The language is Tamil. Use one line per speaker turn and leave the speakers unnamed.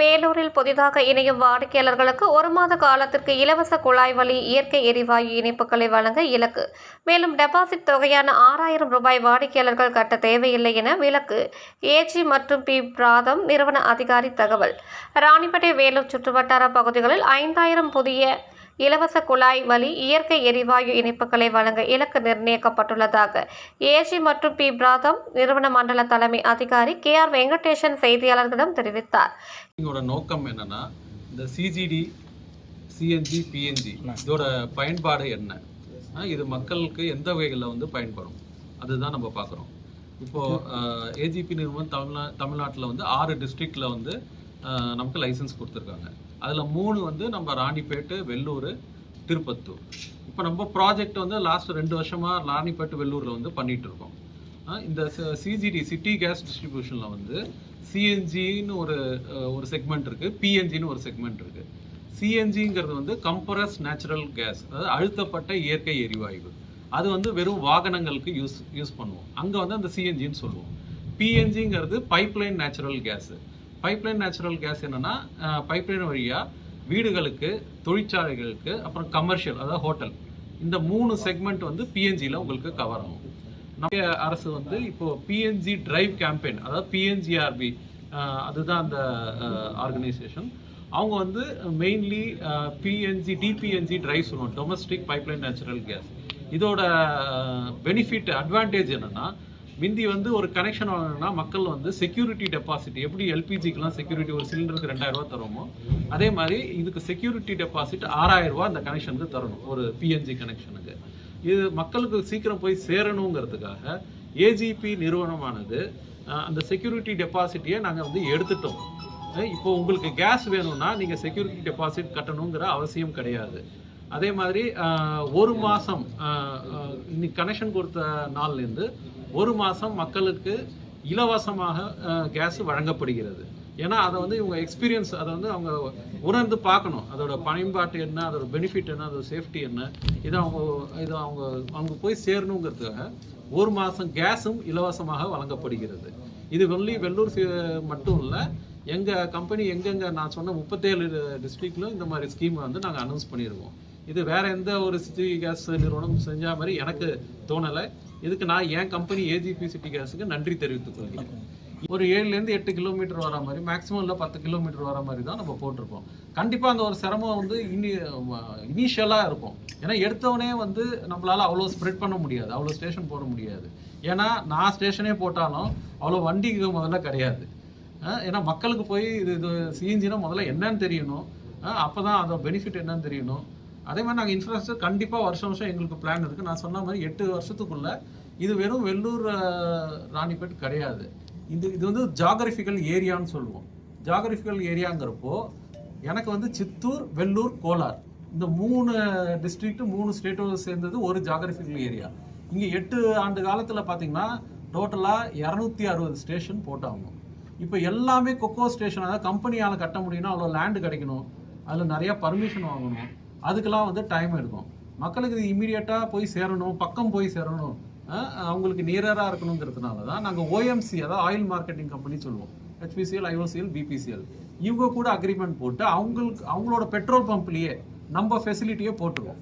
வேலூரில் புதிதாக இணையும் வாடிக்கையாளர்களுக்கு ஒரு மாத காலத்திற்கு இலவச குழாய் வழி இயற்கை எரிவாயு இணைப்புகளை வழங்க இலக்கு. மேலும் டெபாசிட் தொகையான ஆறாயிரம் ரூபாய் வாடிக்கையாளர்கள் கட்ட தேவையில்லை என விலக்கு ஏஜி மற்றும் பி பிராதம் நிறுவன அதிகாரி தகவல். ராணிப்பேட்டை வேலூர் சுற்றுவட்டார பகுதிகளில் ஐந்தாயிரம் புதிய இலவச குழாய் வழி இயற்கை எரிவாயு இணைப்புகளை வழங்க இலக்கு நிர்ணயிக்கப்பட்டுள்ளதாக ஏஜி மற்றும் பி பிராதம் நிறுவன மண்டல தலைமை அதிகாரி கே ஆர் வெங்கடேசன் செய்தியாளர்களிடம் தெரிவித்தார்.
இதோட நோக்கம் என்னன்னா இந்த சிஜிடி சிஎன்ஜி பிஎன்ஜி இதோட பயன்பாடு என்ன? இது மக்களுக்கு எந்த வகைகளில் வந்து பயன்படும்? அதுதான் நம்ம பார்க்குறோம். இப்போ ஏஜிபி நிறுவனம் தமிழ்நா தமிழ்நாட்டில் வந்து ஆறு டிஸ்ட்ரிக்டில் வந்து நமக்கு லைசன்ஸ் கொடுத்துருக்காங்க. அதில் மூணு வந்து நம்ம ராணிப்பேட்டு வெள்ளூர் திருப்பத்தூர். இப்போ நம்ம ப்ராஜெக்ட் வந்து லாஸ்ட் ரெண்டு வருஷமாக ராணிப்பேட்டு வெள்ளூரில் வந்து பண்ணிகிட்டு இருக்கோம். இந்த சிஜிடி சிட்டி கேஸ் டிஸ்ட்ரிபியூஷனில் வந்து சிஎன்ஜின்னு ஒரு ஒரு செக்மெண்ட் இருக்குது பிஎன்ஜின்னு ஒரு செக்மெண்ட் இருக்குது சிஎன்ஜிங்கிறது வந்து கம்ப்ரஸ் நேச்சுரல் கேஸ் அதாவது அழுத்தப்பட்ட இயற்கை எரிவாயு. அது வந்து வெறும் வாகனங்களுக்கு யூஸ் யூஸ் பண்ணுவோம். அங்கே வந்து அந்த சிஎன்ஜின்னு சொல்லுவோம். பிஎன்ஜிங்கிறது pipeline natural gas pipeline natural gas என்னன்னா பைப்லைன் வழியா வீடுகளுக்கு தொழிற்சாலைகளுக்கு அப்புறம் கமர்ஷியல் அதாவது ஹோட்டல் இந்த மூணு செக்மெண்ட் வந்து பிஎன்ஜியில் உங்களுக்கு கவர் ஆகும். நம்ம அரசு வந்து இப்போ பிஎன்ஜி டிரைவ் கேம்பெயின் அதாவது பிஎன்ஜிஆர்பி அதுதான் அந்த ஆர்கனைசேஷன் அவங்க வந்து மெயின்லி பிஎன்ஜி டிபிஎன்ஜி டிரைவ் சொல்லுவோம் டொமஸ்டிக் பைப்லைன் நேச்சுரல் கேஸ் இதோட பெனிஃபிட் அட்வான்டேஜ் என்னன்னா மிந்தி வந்து ஒரு கனெக்ஷன் வாங்கணும்னா மக்கள் வந்து செக்யூரிட்டி டெபாசிட் எப்படி எல்பிஜிக்கெலாம் செக்யூரிட்டி ஒரு சிலிண்டருக்கு ரெண்டாயிரம் ரூபா தருவோமோ அதே மாதிரி இதுக்கு செக்யூரிட்டி டெபாசிட் ஆறாயிரம் ரூபா அந்த கனெக்ஷனுக்கு தரணும் ஒரு பிஎன்ஜி கனெக்ஷனுக்கு இது மக்களுக்கு சீக்கிரம் போய் சேரணுங்கிறதுக்காக ஏஜிபி நிறுவனமானது அந்த செக்யூரிட்டி டெபாசிட்டியை நாங்கள் வந்து எடுத்துட்டோம். இப்போ உங்களுக்கு கேஸ் வேணும்னா நீங்கள் செக்யூரிட்டி டெபாசிட் கட்டணுங்கிற அவசியம் கிடையாது. அதே மாதிரி ஒரு மாதம் கனெக்ஷன் கொடுத்த நாள்லேருந்து ஒரு மாதம் மக்களுக்கு இலவசமாக கேஸ் வழங்கப்படுகிறது. ஏன்னா அதை வந்து இவங்க எக்ஸ்பீரியன்ஸ் அதை வந்து அவங்க உணர்ந்து பார்க்கணும். அதோட பயன்பாட்டு என்ன அதோட பெனிஃபிட் என்ன அதோட சேஃப்டி என்ன இது அவங்க இது அவங்க அவங்க போய் சேரணுங்கிறதுக்காக ஒரு மாதம் கேஸும் இலவசமாக வழங்கப்படுகிறது. இது வெள்ளி வெள்ளூர் மட்டும் இல்லை எங்கள் கம்பெனி எங்கெங்கே நான் சொன்ன முப்பத்தேழு டிஸ்ட்ரிக்ட்லும் இந்த மாதிரி ஸ்கீமை வந்து நாங்கள் அனௌன்ஸ் பண்ணியிருக்கோம் இது வேற எந்த ஒரு சிட்டி கேஸ் நிறுவனம் செஞ்ச மாதிரி எனக்கு தோணலை. இதுக்கு நான் என் கம்பெனி ஏஜிபி சிட்டி கேஸுக்கு நன்றி தெரிவித்துக் கொள்கிறேன். ஒரு ஏழுலேருந்து எட்டு கிலோமீட்டர் வர மாதிரி மேக்ஸிமம் இல்லை பத்து கிலோமீட்டர் வர மாதிரி தான் நம்ம போட்டிருப்போம் கண்டிப்பாக அந்த ஒரு சிரமம் வந்து இனி இனிஷியலாக இருக்கும். ஏன்னா எடுத்தவனே வந்து நம்மளால அவ்வளோ ஸ்ப்ரெட் பண்ண முடியாது. அவ்வளோ ஸ்டேஷன் போட முடியாது. ஏன்னா நான் ஸ்டேஷனே போட்டாலும் அவ்வளோ வண்டிக்கு முதல்ல கிடையாது. ஏன்னா மக்களுக்கு போய் இது இது சிஎன்ஜினா முதல்ல என்னன்னு தெரியணும். அப்போ தான் அதோட பெனிஃபிட் என்னன்னு தெரியணும். அதே மாதிரி நாங்கள் இன்ஃப்ராஸ்ட்ரக்சர் கண்டிப்பாக வருஷம் வருஷம் எங்களுக்கு பிளான் இருக்குது நான் சொன்ன மாதிரி எட்டு வருஷத்துக்குள்ளே இது வெறும் வெள்ளூர் ராணிப்பேட் கிடையாது. இது இது வந்து ஜாகிரபிக்கல் ஏரியான்னு சொல்லுவோம். ஜாகிரபிக்கல் ஏரியாங்கிறப்போ எனக்கு வந்து சித்தூர் வெள்ளூர் கோலார் இந்த மூணு டிஸ்ட்ரிக்ட்டு மூணு ஸ்டேட்டோட சேர்ந்தது ஒரு ஜாகிரபிக்கல் ஏரியா இங்கே எட்டு ஆண்டு காலத்தில் பார்த்தீங்கன்னா டோட்டலாக இரநூத்தி அறுபது ஸ்டேஷன் போட்டாங்க. இப்போ எல்லாமே கொக்கோ ஸ்டேஷன் அதாவது கம்பெனியால் கட்ட முடியும்னா அவ்வளோ லேண்டு கிடைக்கணும். அதில் நிறையா பர்மிஷன் வாங்கணும். அதுக்கெல்லாம் வந்து டைம் எடுக்கும். மக்களுக்கு இது இமீடியட்டாக போய் சேரணும் பக்கம் போய் சேரணும். அவங்களுக்கு நியராக இருக்கணுங்கிறதுனால தான் நாங்கள் ஓஎம்சி அதாவது ஆயில் மார்க்கெட்டிங் கம்பெனி சொல்லுவோம். ஹெச்பிசிஎல் ஐஓசிஎல் பிபிசிஎல் இவங்க கூட அக்ரிமெண்ட் போட்டு அவங்களுக்கு அவங்களோட பெட்ரோல் பம்ப்லேயே நம்ம ஃபெசிலிட்டியே போட்டுருவோம்.